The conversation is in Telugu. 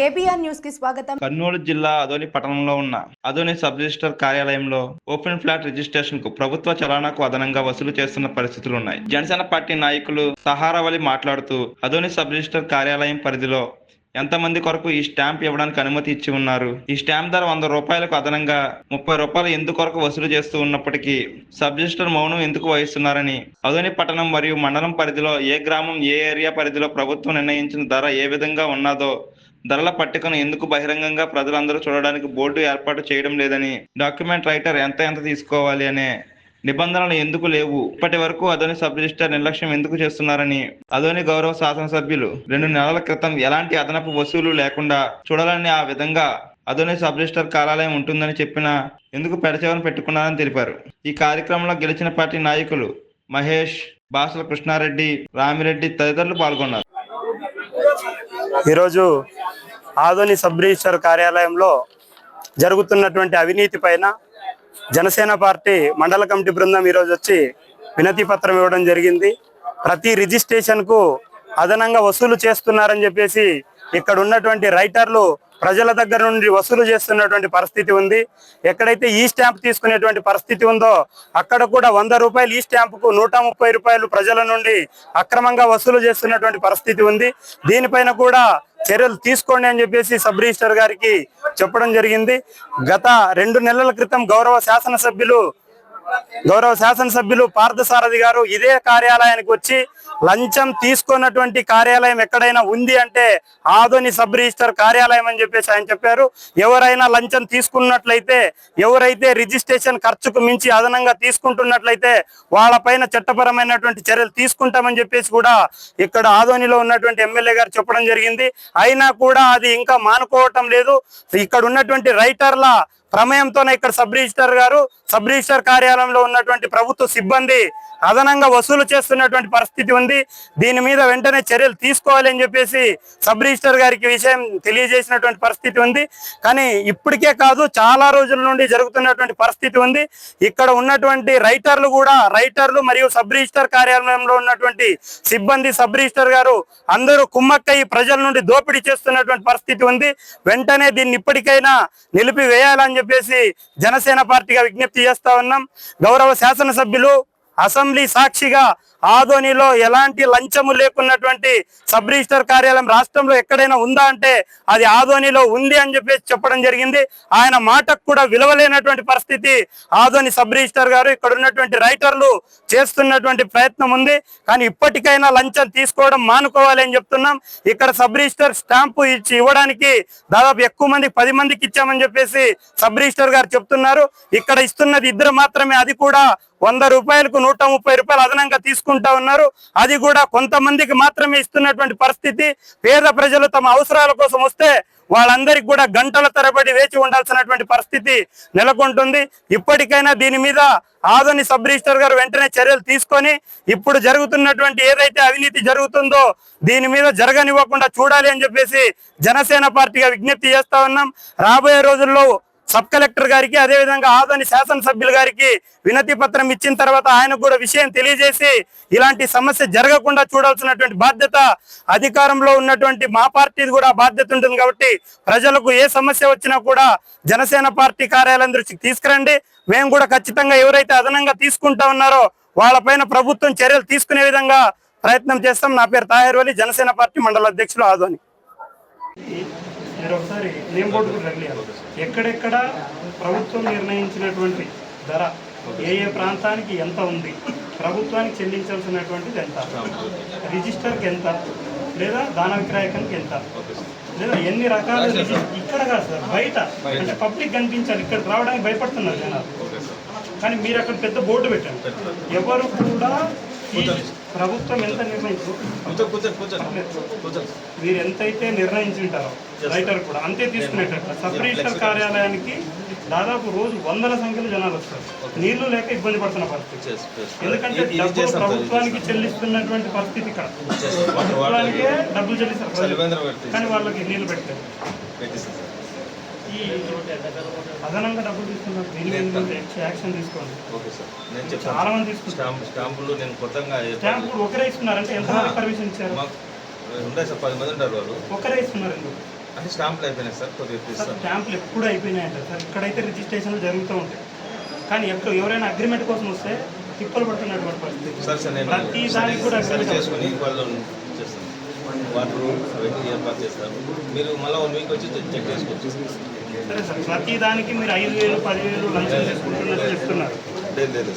కేబిఆర్ న్యూస్కి స్వాగతం. కర్నూలు జిల్లా అదోని పట్టణంలో ఉన్న అదోని సబ్ రిజిస్టర్ కార్యాలయంలో ఓపెన్ ఫ్లాట్ రిజిస్ట్రేషన్కు ప్రభుత్వ చలానాకు అదనంగా వసూలు చేస్తున్న పరిస్థితులు ఉన్నాయి. జనసేన పార్టీ నాయకులు సహారావలి మాట్లాడుతూ అదోని సబ్ రిజిస్టర్ కార్యాలయం పరిధిలో ఎంతమంది కొరకు ఈ స్టాంప్ ఇవ్వడానికి అనుమతి ఇచ్చి ఉన్నారు? ఈ స్టాంప్ ధర వంద రూపాయలకు అదనంగా ముప్పై రూపాయలు ఎందుకు కొరకు వసూలు చేస్తూ ఉన్నప్పటికీ సబ్ రిజిస్టర్ మౌనం ఎందుకు వహిస్తున్నారని అదోని పట్టణం మరియు మండలం పరిధిలో ఏ గ్రామం ఏ ఏరియా పరిధిలో ప్రభుత్వం నిర్ణయించిన ధర ఏ విధంగా ఉన్నదో ధరల పట్టికను ఎందుకు బహిరంగంగా ప్రజలందరూ చూడడానికి బోర్డు ఏర్పాటు చేయడం లేదని డాక్యుమెంట్ రైటర్ ఎంత ఎంత తీసుకోవాలి అనే నిబంధనలు ఎందుకు లేవు? ఇప్పటి వరకు అదోని సబ్ రిజిస్టర్ నిర్లక్ష్యం ఎందుకు చేస్తున్నారని అదోని గౌరవ శాసనసభ్యులు రెండు నెలల క్రితం ఎలాంటి అదనపు వసూలు లేకుండా చూడాలని ఆ విధంగా అదోని సబ్ రిజిస్టర్ కార్యాలయం ఉంటుందని చెప్పిన ఎందుకు పెడచేవను పెట్టుకున్నారని తెలిపారు. ఈ కార్యక్రమంలో గెలిచిన పార్టీ నాయకులు మహేష్ బాసల కృష్ణారెడ్డి రామిరెడ్డి తదితరులు పాల్గొన్నారు. ఈరోజు ఆదోని సబ్ రిజిస్టర్ కార్యాలయంలో జరుగుతున్నటువంటి అవినీతి పైన జనసేన పార్టీ మండల కమిటీ బృందం ఈరోజు వచ్చి వినతి పత్రం ఇవ్వడం జరిగింది. ప్రతి రిజిస్ట్రేషన్కు అదనంగా వసూలు చేస్తున్నారని చెప్పేసి ఇక్కడ ఉన్నటువంటి రైటర్లు ప్రజల దగ్గర నుండి వసూలు చేస్తున్నటువంటి పరిస్థితి ఉంది. ఎక్కడైతే ఈ స్టాంప్ తీసుకునేటువంటి పరిస్థితి ఉందో అక్కడ కూడా వంద రూపాయలు ఈ స్టాంపుకు నూట ముప్పై రూపాయలు ప్రజల నుండి అక్రమంగా వసూలు చేస్తున్నటువంటి పరిస్థితి ఉంది. దీనిపైన కూడా చర్యలు తీసుకోండి అని చెప్పేసి సబ్ రిజిస్టర్ గారికి చెప్పడం జరిగింది. గత రెండు నెలల క్రితం గౌరవ శాసనసభ్యులు గౌరవ శాసనసభ్యులు పార్థసారథి గారు ఇదే కార్యాలయానికి వచ్చి లంచం తీసుకున్నటువంటి కార్యాలయం ఎక్కడైనా ఉంది అంటే ఆదోని సబ్ రిజిస్టర్ కార్యాలయం అని చెప్పేసి ఆయన చెప్పారు. ఎవరైనా లంచం తీసుకున్నట్లయితే ఎవరైతే రిజిస్ట్రేషన్ ఖర్చుకు మించి అదనంగా తీసుకుంటున్నట్లయితే వాళ్ళపైన చట్టపరమైనటువంటి చర్యలు తీసుకుంటామని చెప్పేసి కూడా ఇక్కడ ఆదోనిలో ఉన్నటువంటి ఎమ్మెల్యే గారు చెప్పడం జరిగింది. అయినా కూడా అది ఇంకా మానుకోవటం లేదు. ఇక్కడ ఉన్నటువంటి రైటర్ల ప్రమేయంతోనే ఇక్కడ సబ్ రిజిస్టర్ గారు సబ్ రిజిస్టర్ కార్యాలయంలో ఉన్నటువంటి ప్రభుత్వ సిబ్బంది అదనంగా వసూలు చేస్తున్నటువంటి పరిస్థితి ఉంది. దీని మీద వెంటనే చర్యలు తీసుకోవాలి అని చెప్పేసి సబ్ రిజిస్టర్ గారికి విషయం తెలియజేసినటువంటి పరిస్థితి ఉంది. కానీ ఇప్పటికే కాదు చాలా రోజుల నుండి జరుగుతున్నటువంటి పరిస్థితి ఉంది. ఇక్కడ ఉన్నటువంటి రైటర్లు కూడా రైటర్లు మరియు సబ్ రిజిస్టర్ కార్యాలయంలో ఉన్నటువంటి సిబ్బంది సబ్ రిజిస్టర్ గారు అందరూ కుమ్మక్కయ్యి ప్రజల నుండి దోపిడీ చేస్తున్నటువంటి పరిస్థితి ఉంది. వెంటనే దీన్ని ఇప్పటికైనా నిలిపివేయాలని చెప్పేసి జనసేన పార్టీగా విజ్ఞప్తి చేస్తా ఉన్నాం. గౌరవ శాసనసభ్యులు అసెంబ్లీ సాక్షిగా ఆదోనిలో ఎలాంటి లంచము లేకున్నటువంటి సబ్ రిజిస్టర్ కార్యాలయం రాష్ట్రంలో ఎక్కడైనా ఉందా అంటే అది ఆదోనిలో ఉంది అని చెప్పేసి చెప్పడం జరిగింది. ఆయన మాటకు కూడా విలువలేనటువంటి పరిస్థితి. ఆదోని సబ్ రిజిస్టర్ గారు ఇక్కడ ఉన్నటువంటి రైటర్లు చేస్తున్నటువంటి ప్రయత్నం ఉంది. కానీ ఇప్పటికైనా లంచం తీసుకోవడం మానుకోవాలి అని చెప్తున్నాం. ఇక్కడ సబ్ రిజిస్టర్ స్టాంపు ఇచ్చి ఇవ్వడానికి దాదాపు ఎక్కువ మంది పది మందికి ఇచ్చామని చెప్పేసి సబ్ రిజిస్టర్ గారు చెప్తున్నారు. ఇక్కడ ఇస్తున్నది ఇద్దరు మాత్రమే అది కూడా వంద రూపాయలకు నూట ముప్పై రూపాయలు అదనంగా తీసుకు తీసుకుంటా ఉన్నారు. అది కూడా కొంతమందికి మాత్రమే ఇస్తున్నటువంటి పరిస్థితి. పేద ప్రజలు తమ అవసరాల కోసం వస్తే వాళ్ళందరికీ కూడా గంటల తరబడి వేచి ఉండాల్సినటువంటి పరిస్థితి నెలకొంటుంది. ఇప్పటికైనా దీని మీద ఆదోని సబ్ రిజిస్టర్ గారు వెంటనే చర్యలు తీసుకొని ఇప్పుడు జరుగుతున్నటువంటి ఏదైతే అవినీతి జరుగుతుందో దీని మీద జరగనివ్వకుండా చూడాలి అని చెప్పేసి జనసేన పార్టీగా విజ్ఞప్తి చేస్తా ఉన్నాం. రాబోయే రోజుల్లో సబ్ కలెక్టర్ గారికి అదే విధంగా ఆదోని శాసనసభ్యులు గారికి వినతి పత్రం ఇచ్చిన తర్వాత ఆయనకు కూడా విషయం తెలియజేసి ఇలాంటి సమస్య జరగకుండా చూడాల్సినటువంటి బాధ్యత అధికారంలో ఉన్నటువంటి మా పార్టీది కూడా బాధ్యత ఉంటుంది కాబట్టి ప్రజలకు ఏ సమస్య వచ్చినా కూడా జనసేన పార్టీ కార్యాలయం దృష్టికి తీసుకురండి. మేము కూడా ఖచ్చితంగా ఎవరైతే అదనంగా తీసుకుంటా ఉన్నారో వాళ్ళపైన ప్రభుత్వం చర్యలు తీసుకునే విధంగా ప్రయత్నం చేస్తాం. నా పేరు తాహేర్వలి జనసేన పార్టీ మండల అధ్యక్షులు ఆదోని. మీరు ఒకసారి నేమ్ బోర్డు కూడా రెగ్యులర్ ఎక్కడెక్కడ ప్రభుత్వం నిర్ణయించినటువంటి ధర ఏ ఏ ప్రాంతానికి ఎంత ఉంది ప్రభుత్వానికి చెల్లించాల్సినటువంటిది ఎంత రిజిస్టర్కి ఎంత లేదా దాన విక్రయకానికి ఎంత లేదా ఎన్ని రకాల ఇక్కడ కాదు సార్ బయట. అంటే పబ్లిక్ కనిపించాలి ఇక్కడ రావడానికి భయపడుతున్నారు జనాలు. కానీ మీరు అక్కడ పెద్ద బోర్డు పెట్టండి ఎవరు కూడా ప్రభుత్వం ఎంత నిర్ణయించు మీరు ఎంతైతే నిర్ణయించుంటారో రైటర్ కూడా అంతే తీసుకునేటట్లు సబ్ రిజిస్టర్ కార్యాలయానికి దాదాపు రోజు వందల సంఖ్యలో జనాలు వస్తారు. నీళ్ళు లేక ఇబ్బంది పడుతున్న పరిస్థితి. ఎందుకంటే డబ్బులు ప్రభుత్వానికి చెల్లిస్తున్నటువంటి పరిస్థితి ఇక్కడ. ప్రభుత్వానికే డబ్బులు చెల్లిస్తారు. కానీ వాళ్ళకి నీళ్ళు పెట్టారు ఈ అదనంగా డబ్బులు మీరు యాక్షన్ తీసుకోండి. Okay sir. నేను చాలా మంది తీసుకుంటారు. స్టాంప్ స్టాంపులు నేను కొత్తగా స్టాంప్ కూడా ఒకరే ఇస్తున్నారంటే ఎంతమంది పర్మిషన్ ఇచ్చారు? ఉంటాయి సార్ పది మంది ఉంటారు వాళ్ళు. ఒకరే ఇస్తున్నారు ఎందుకు? అంటే స్టాంపులు అయిపోయినాయి సార్ కొద్దిగా సార్ స్టాంపులు ఎప్పుడు అయిపోయినాయంట సార్. ఇక్కడైతే రిజిస్ట్రేషన్లు జరుగుతూ ఉంటాయి. కానీ ఎక్కడ ఎవరైనా అగ్రిమెంట్ కోసం వస్తే తిప్పలు పడుతున్నటువంటి పరిస్థితి. సార్ సార్ నేను ప్రతి దానికి కూడా చేసుకుని వాళ్ళు వాటర్ అవన్నీ ఏర్పాటు చేస్తాను మీరు మళ్ళీ వన్ వీక్ వచ్చి చెక్ చేసుకోవచ్చు. సరే సార్ ప్రతి దానికి మీరు ఐదు వేలు పదివేలు లంచం తీసుకుంటున్నట్టు చెప్తున్నారు. లేదు లేదు.